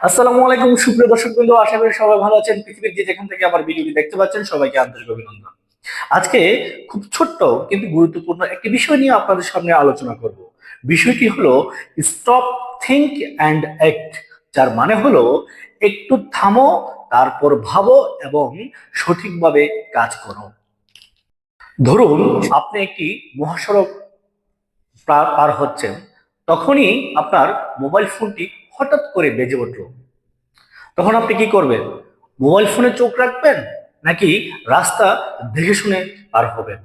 আসসালামু আলাইকুম, সুপ্রিয় দর্শক বিন্দু আশা করি সবাই ভালো আছেন। পৃথিবীর যে যেখান থেকে আমার ভিডিওটি দেখতে পাচ্ছেন, সবাইকে আন্তরিক অভিনন্দন। আজকে খুব ছোট্ট কিন্তু গুরুত্বপূর্ণ একটি বিষয় নিয়ে আপনাদের সামনে আলোচনা করব। বিষয়টি হলো স্টপ থিঙ্ক অ্যান্ড অ্যাক্ট যার মানে হলো একটু থামো, তারপর ভাবো এবং সঠিকভাবে কাজ করো। ধরুন, আপনি একটি মহাসড়ক পার হচ্ছেন, তখনই আপনার মোবাইল ফোনটি হঠাৎ করে বেজে উঠল। তখন আপনি কি করবেন? মোবাইল ফোনে চোখ রাখবেন নাকি রাস্তা দেখে শুনে পার হবেন?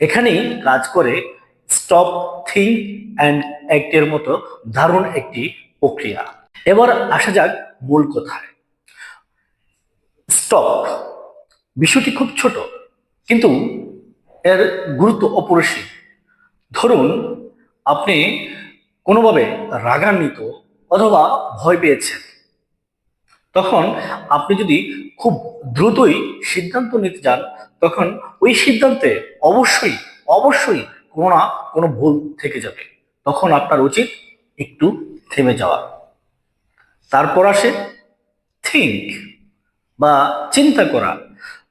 এখানেই কাজ করে স্টপ, থিঙ্ক অ্যান্ড অ্যাক্টের মতো দারুণ একটি প্রক্রিয়া। এবার আসা যাক মূল কথায়। স্টপ। বিষয়টি খুব ছোট, কিন্তু এর গুরুত্ব অপরিসীম। ধরুন, আপনি কোনোভাবে রাগান্বিত অথবা ভয় পেয়েছেন। তখন আপনি যদি খুব দ্রুতই সিদ্ধান্ত নিতে যান, তখন ওই সিদ্ধান্তে অবশ্যই অবশ্যই কোনো না কোনো ভুল থেকে যাবে। তখন আপনার উচিত একটু থেমে যাওয়া। তারপর আসে থিঙ্ক বা চিন্তা করা।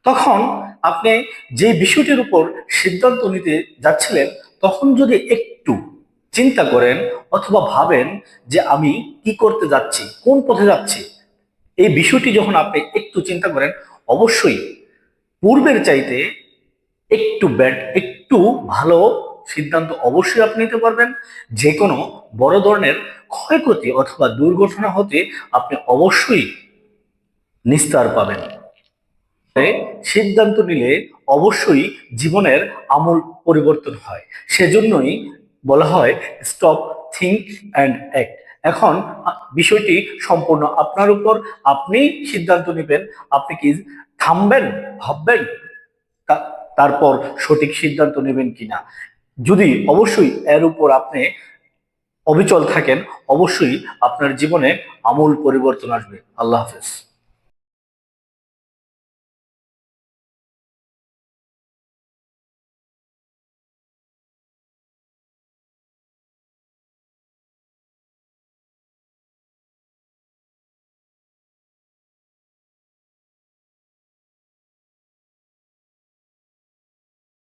তখন আপনি যে বিষয়টির উপর সিদ্ধান্ত নিতে যাচ্ছিলেন, তখন যদি একটু চিন্তা করেন অথবা ভাবেন যে আমি কি করতে যাচ্ছি, কোন পথে যাচ্ছি। এই বিষয়টি যখন আপনি একটু চিন্তা করেন, অবশ্যই পূর্বের চাইতে একটু ব্যাড, একটু ভালো সিদ্ধান্ত অবশ্যই আপনি নিতে পারবেন। যে কোনো বড় ধরনের ক্ষয়ক্ষতি অথবা দুর্ঘটনা হতে আপনি অবশ্যই নিস্তার পাবেন। সিদ্ধান্ত নিলে অবশ্যই জীবনের আমূল পরিবর্তন হয়। সেজন্যই বলা হয় স্টপ থিঙ্ক অ্যান্ড অ্যাক্ট এখন বিষয়টি সম্পূর্ণ আপনার উপর, আপনি সিদ্ধান্ত নেবেন, আপনি কি থামবেন, ভাববেন? তারপর সঠিক সিদ্ধান্ত নেবেন কিনা? যদি অবশ্যই এর উপর আপনি অবিচল থাকেন, অবশ্যই আপনার জীবনে আমূল পরিবর্তন আসবে। আল্লাহ হাফেজ।